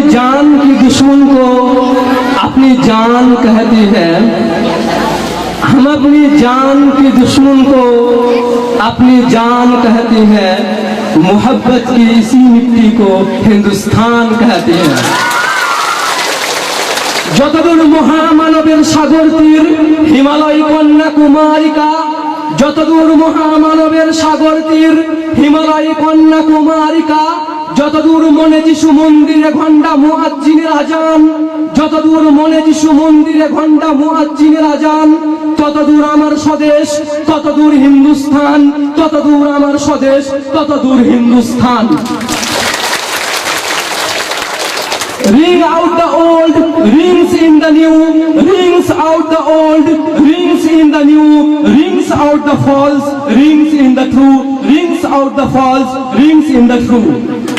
जान की दुश्मन को अपनी जान कहते हैं हम अपनी जान की दुश्मन को अपनी जान कहते हैं मोहब्बत की इसी मिट्टी को हिंदुस्तान कहते हैं যতদূর মহামানবের সাগর তীর হিমালয় কন্যাকুমারিকা যতদূর মহামানবের সাগর তীর হিমালয় কন্যাকুমারিকা যতদূর মনে যিশু মন্দিরে ঘণ্টা মুয়াজ্জিনের আজান যতদূর মনে যিশু মন্দিরে ঘণ্টা মুয়াজ্জিনের আজান ততদূর আমার স্বদেশ ততদূর হিন্দুস্থান ততদূর আমার স্বদেশ ততদূর Hindustan Ring out the old, rings in the new, rings out the old, rings in the new, rings out the false, rings in the true, rings out the false, rings in the true.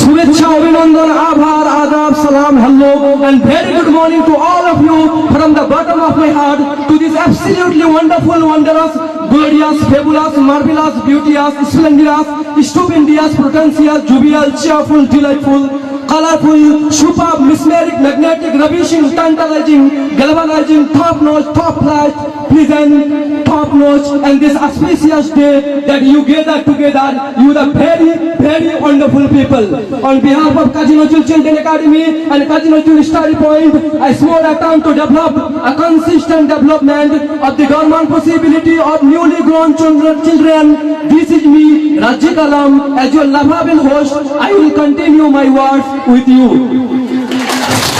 Shubhechha, Abhinandan, Abhar, Adab, Salam, and very good morning to all of you from the bottom of my heart to this absolutely wonderful, wondrous, glorious, fabulous, marvelous, beauteous, splendorous, stupendous, potential, jovial, cheerful, delightful, colorful, superb, mesmeric, magnetic, ravishing, tantalizing, galvanizing, top-notch, top-flight, pleasant, top notch and this auspicious day that you gather together you the very very wonderful people on behalf of Kaji Children Academy and Kaji Nazrul Study Point I swore attempt to develop a consistent development of the dormant possibility of newly grown children this is me Raji Kalam as your lovable host I will continue my words with you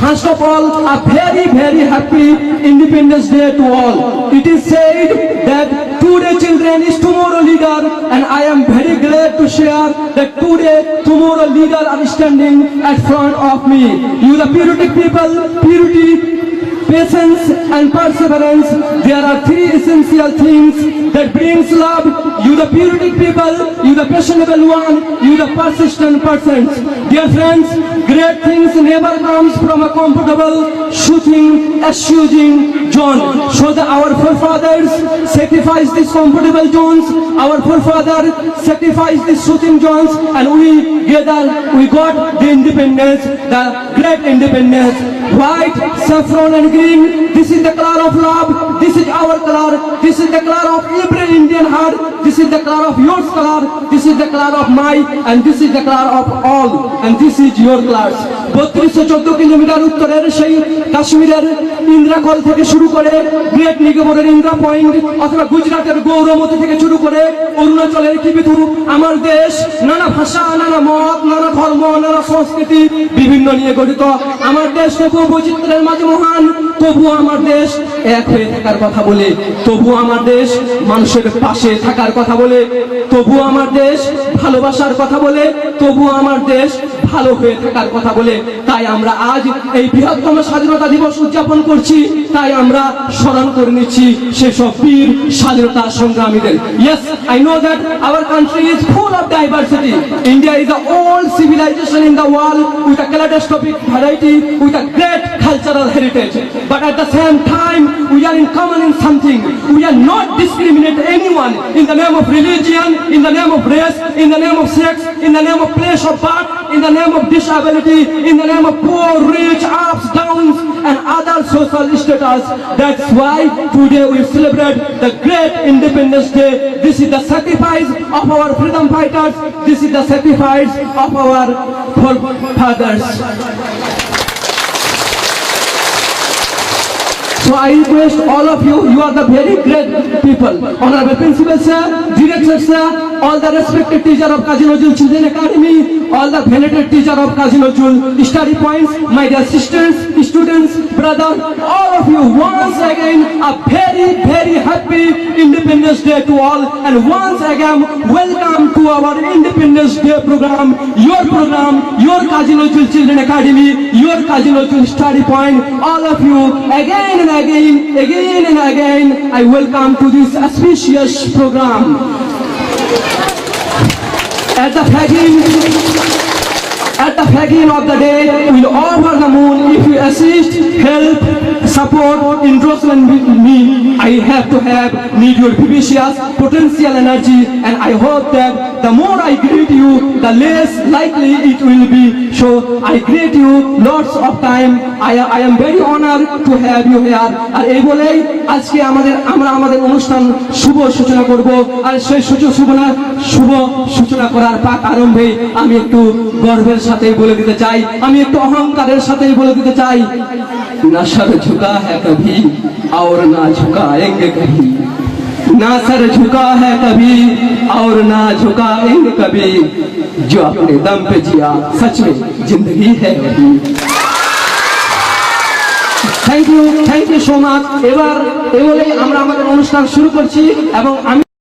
First of all, a very, very happy Independence Day to all. It is said that today children is tomorrow leader and I am very glad to share that today tomorrow leader are standing at front of me. You the purity people, purity, patience and perseverance. There are three essential things that brings love. You the purity people, you the passionable one, you the persistent persons. Dear friends, great things never comes from a comfortable, shooting, eschewing zone. So that our forefathers sacrificed these comfortable zones, our forefathers sacrificed these shooting zones, and we gather, we got the independence, the great independence. White, saffron and green, this is the color of love, this is our color, this is the color of heart, this is the color of your color, this is the color of my, and this is the color of all, and this is your colors. বত্রিশশো চোদ্দ kilometre উত্তরের সেই কাশ্মীরের ইন্দ্রাকল থেকে শুরু করে great নিগমনের Indra point অথবা গুজরাটের গৌরমতি থেকে শুরু করে অরুণাচলের কিবিথু আমার দেশ নানা ভাষা নানা মত নানা ধর্ম নানা সংস্কৃতি বিভিন্ন নিয়ে গঠিত আমার দেশ বৈচিত্র্যের মাঝে মহান তবুও আমার দেশ এক হয়ে থাকার কথা বলে, তবুও আমার দেশ মানুষের পাশে থাকার কথা বলে, তবুও আমার দেশ ভালোবাসার কথা বলে, তবুও আমার দেশ ভালো হয়ে থাকার কথা বলে। তাই আমরা আজ এই বৃহত্তম স্বাধীনতা দিবস উদযাপন করছি, তাই আমরা স্মরণ করে নিচ্ছি সেসব বীর স্বাধীনতা সংগ্রামীদের। Yes I know that our country is full of diversity India is the old civilization in the world with a kaleidoscopic variety with a great cultural heritage. But at the same time we are in common in something. We are not discriminate anyone in the name of religion in the name of race in the name of sex in the name of place of birth in the name of disability in the name of poor rich ups downs and other social status. That's why today we celebrate the great independence day. This is the sacrifice of our freedom fighters. This is the sacrifice of our forefathers So I request all of you, you are the very great people. Honorable Principal Sir, Director Sir, all the respected teacher of Kazinojul Children Academy, all the venerated teacher of Kazinojul Study Points, my dear sisters, students, brothers, all of you, once again, a very, very happy Independence Day to all. And once again, welcome to our Independence Day program, your program, your Kazi Nazrul Children Academy, your Kazi Study Point, all of you, again and again, again and again, I welcome to this auspicious program. At the flagging, At the beginning of the day, we will offer the moon. If you assist, help, support in with me, I have to have need your vivacious potential energy, and I hope that the more I greet you, the less likely it will be. So I greet you lots of time. I, I am very honored to have you here. আর এই বলেই আজকে আমাদের আমরা আমাদের অনুষ্ঠান শুভ সূচনা করব আর সেই সূচ- শুভ না শুভ সূচনা করার পাক আরম্ভে আমি একটু গর্বের সাথে বলে দিতে চাই আমি একটু অহংকারের সাথে বলে দিতে চাই না সর ঝুকা হ্যাঁ কভি और ना झुकाएंगे कभी ना सर झुका है कभी और ना झुकाएंगे कभी जो अपने दम पे जिया सच में जिंदगी है वही thank you thank you so much এবার এ বলেই আমরা আমাদের অনুষ্ঠান শুরু করছি এবং আমি